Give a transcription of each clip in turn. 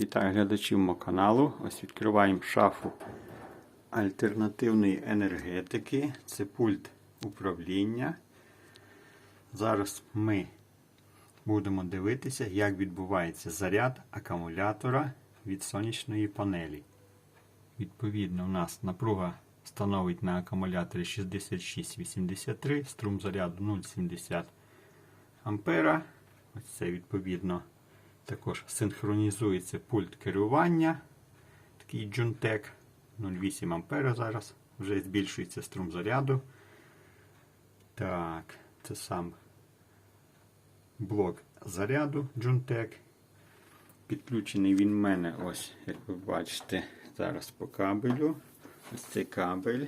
Вітаю глядачів мого каналу. Ось відкриваємо шафу альтернативної енергетики. Це пульт управління. Зараз ми будемо дивитися, як відбувається заряд акумулятора від сонячної панелі. Відповідно, у нас напруга становить на акумуляторі 6683, струм заряду 0,70 ампера. Ось це відповідно також синхронізується пульт керування. Такий Juntec 0,8 ампера зараз. Вже збільшується струм заряду. Так, це сам блок заряду Juntec. Підключений він в мене, ось, як ви бачите, зараз по кабелю. Ось цей кабель.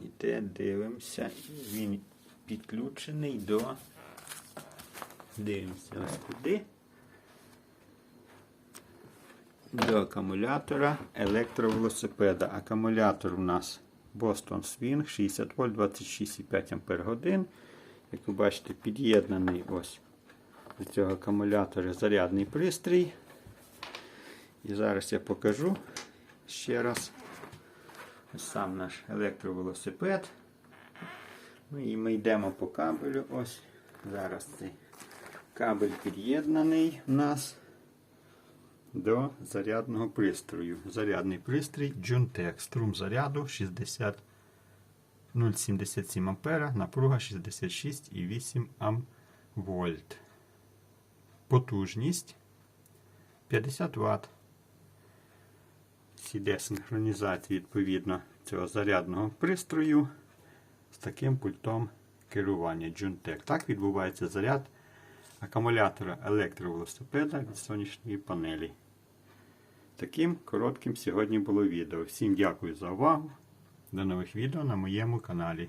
Іде, дивимося. Він підключений до. Дивимося ось куди. До акумулятора електровелосипеда. Акумулятор у нас Boston Swing 60 вольт 26,5 ампер годин. Як ви бачите, під'єднаний ось до цього акумулятора зарядний пристрій. І зараз я покажу ще раз ось сам наш електровелосипед. Ну і ми йдемо по кабелю. Ось зараз цей кабель під'єднаний у нас до зарядного пристрою. Зарядний пристрій Juntec. Струм заряду 60 0,77 А, напруга 66,8 Ам вольт. Потужність 50 Вт. Іде синхронізація відповідно цього зарядного пристрою з таким пультом керування Juntec. Так відбувається заряд акумулятора електровелосипеда від сонячної панелі. Таким коротким сьогодні було відео. Всім дякую за увагу. До нових відео на моєму каналі.